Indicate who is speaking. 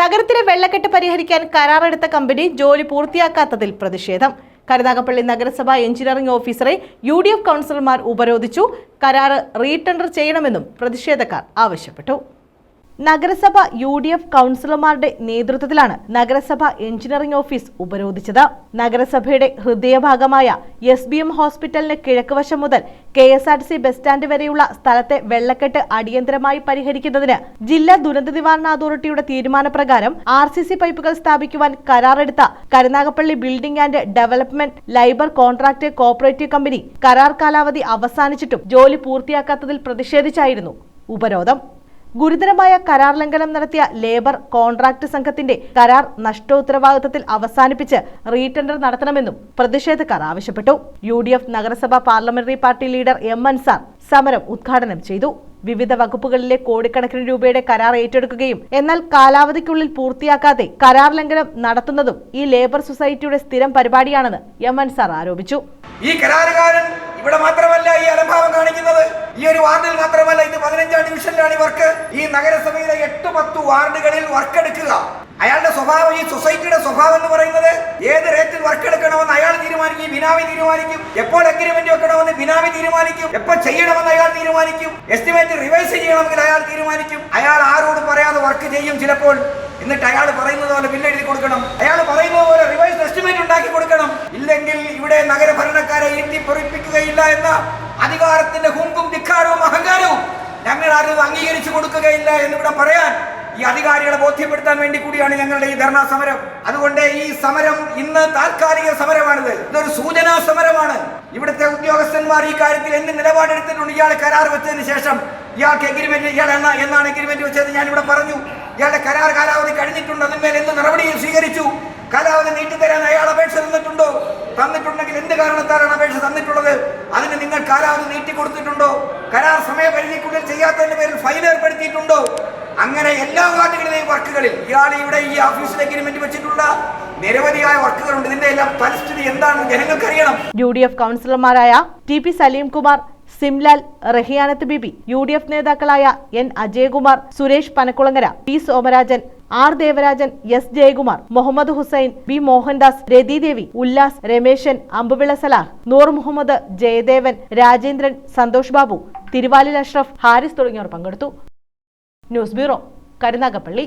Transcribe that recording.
Speaker 1: നഗരത്തിലെ വെള്ളക്കെട്ട് പരിഹരിക്കാൻ കരാറെടുത്ത കമ്പനി ജോലി പൂർത്തിയാക്കാത്തതിൽ പ്രതിഷേധം. കരുനാഗപ്പള്ളി നഗരസഭാ എഞ്ചിനീയറിംഗ് ഓഫീസറെ യു ഡി എഫ് കൗൺസിലർമാർ ഉപരോധിച്ചു. കരാറ് റീടെൻഡർ ചെയ്യണമെന്നും പ്രതിഷേധക്കാർ ആവശ്യപ്പെട്ടു. നഗരസഭ യു ഡി എഫ് കൗൺസിലർമാരുടെ നേതൃത്വത്തിലാണ് നഗരസഭ എഞ്ചിനീയറിംഗ് ഓഫീസ് ഉപരോധിച്ചത്. നഗരസഭയുടെ ഹൃദയഭാഗമായ എസ് ബി എം ഹോസ്പിറ്റലിന് കിഴക്കുവശം മുതൽ K S R C bus stand വരെയുള്ള സ്ഥലത്തെ വെള്ളക്കെട്ട് അടിയന്തരമായി പരിഹരിക്കുന്നതിന് ജില്ലാ ദുരന്ത നിവാരണ അതോറിറ്റിയുടെ തീരുമാനപ്രകാരം ആർ സി സി പൈപ്പുകൾ സ്ഥാപിക്കുവാൻ കരാറെടുത്ത Karunagappally building and development labour contract cooperative company കരാർ കാലാവധി അവസാനിച്ചിട്ടും ജോലി പൂർത്തിയാക്കാത്തതിൽ പ്രതിഷേധിച്ചായിരുന്നു ഉപരോധം. ഗുരുതരമായ കരാർ ലംഘനം നടത്തിയ ലേബർ കോൺട്രാക്ട് സംഘത്തിന്റെ കരാർ നഷ്ടോത്തരവാദിത്തത്തിൽ അവസാനിപ്പിച്ച് റീടെൻഡർ നടത്തണമെന്നും പ്രതിഷേധക്കാർ ആവശ്യപ്പെട്ടു. യു നഗരസഭ parliamentary party leader M Ansar സമരം ഉദ്ഘാടനം ചെയ്തു. വിവിധ വകുപ്പുകളിലെ കോടിക്കണക്കിന് രൂപയുടെ കരാർ ഏറ്റെടുക്കുകയും എന്നാൽ കാലാവധിക്കുള്ളിൽ പൂർത്തിയാക്കാതെ കരാർ ലംഘനം നടത്തുന്നതും ഈ ലേബർ സൊസൈറ്റിയുടെ സ്ഥിരം പരിപാടിയാണെന്ന് എം അൻസാർ ആരോപിച്ചു.
Speaker 2: ഈ കരാറുകാരൻ ഇവിടെ മാത്രമല്ല ഈ അലംഭാവം കാണിക്കുന്നത്. ഈ ഒരു വാർഡിൽ മാത്രമല്ല ഇത് പതിനഞ്ചാം ഡിവിഷനിലാണ് ഈ വർക്ക് ഈ നഗരസഭയിലെ എട്ട് പത്ത് വാർഡുകളിൽ വർക്ക് എടുക്കുക അയാളുടെ സ്വഭാവം ഈ സൊസൈറ്റിയുടെ സ്വഭാവം എന്ന് പറയുന്നത് ഏത് റേറ്റിൽ വർക്ക് എടുക്കണമെന്ന് അയാൾ തീരുമാനിക്കും ബിനാമി തീരുമാനിക്കും എപ്പോൾ അഗ്രിമെന്റ് വെക്കണമെന്ന് ബിനാമി തീരുമാനിക്കും എപ്പോൾ ചെയ്യണമെന്ന് അയാൾ തീരുമാനിക്കും എസ്റ്റിമേറ്റ് റിവൈസ് ചെയ്യണമെങ്കിൽ അയാൾ തീരുമാനിക്കും. അയാൾ ആരോട് പറയാതെ വർക്ക് ചെയ്യും ചിലപ്പോൾ. എന്നിട്ട് അയാൾ പറയുന്നത് പോലെ ബില്ല് എഴുതി കൊടുക്കണം. അയാൾ പറയുന്നത് പോലെ റിവൈസ് എസ്റ്റിമേറ്റ് ഉണ്ടാക്കി കൊടുക്കണം. ഇല്ലെങ്കിൽ ഇവിടെ നഗരഭരണക്കാരെ ഈട്ടി പൊറിപ്പിക്കുകയില്ല എന്ന അധികാരത്തിന്റെ ഹുങ്കും ധിക്കാരവും അഹങ്കാരവും ഞങ്ങൾ ആരും അംഗീകരിച്ചു കൊടുക്കുകയില്ല എന്നിവിടെ പറയാൻ ഈ അധികാരികളെ ബോധ്യപ്പെടുത്താൻ വേണ്ടി കൂടിയാണ് ഞങ്ങളുടെ ഈ ധർണാ സമരം. അതുകൊണ്ട് ഈ സമരം ഇന്ന് താൽക്കാലിക സമരമാണിത്. ഇതൊരു സൂചനാ സമരമാണ്. ഇവിടുത്തെ ഉദ്യോഗസ്ഥന്മാർ ഈ കാര്യത്തിൽ എന്ത് നിലപാടെടുത്തിട്ടുണ്ട്? ഇയാൾ കരാർ വെച്ചതിന് ശേഷം ഇയാൾക്ക് എഗ്രിമെന്റ് ഇയാൾ എന്ന എന്നാണ് എഗ്രിമെന്റ് വെച്ചത് ഞാൻ ഇവിടെ പറഞ്ഞു. ഇയാളുടെ കരാർ കാലാവധി കഴിഞ്ഞിട്ടുണ്ട്. അതിന്മേൽ എന്ത് നടപടി സ്വീകരിച്ചു? കാലാവധി നീട്ടിത്തരാൻ അയാൾ അപേക്ഷ തന്നിട്ടുണ്ടോ? തന്നിട്ടുണ്ടെങ്കിൽ എന്ത് കാരണത്താലാണ് അപേക്ഷ നിങ്ങൾ കാലാവധി നീട്ടി കൊടുത്തിട്ടുണ്ടോ? കരാർ സമയപരിധിക്കുള്ളിൽ ചെയ്യാത്തതിന്റെ പേരിൽ ഫൈൻ ഏർപ്പെടുത്തിയിട്ടുണ്ടോ? അങ്ങനെ എല്ലാ വാർഡുകളിലെയും വർക്കുകളിൽ ഇയാൾ ഇവിടെ ഈ ഓഫീസിൽ എഗ്രിമെന്റ് വെച്ചിട്ടുള്ള നിരവധിയായ വർക്കുകളുണ്ട്. ഇതിന്റെ എല്ലാം പരിസ്ഥിതി എന്താണ് ജനങ്ങൾക്ക് അറിയണം
Speaker 1: യു ഡി എഫ് കൗൺസിലർമാരായ T P Salimkumar Simlal Rahiyanath Bibi U D F നേതാക്കളായ N Ajayakumar Suresh Panakkulangara P Somarajan R Devarajan S Jayakumar Muhammad Hussain B Mohandas Rathidevi Ullas Rameshan Ambuvila Salah Noor Muhammad Jayadevan Rajendran Santhosh Babu തിരുവാലിൽ Ashraf Haris തുടങ്ങിയവർ പങ്കെടുത്തു. News bureau Karunagappally.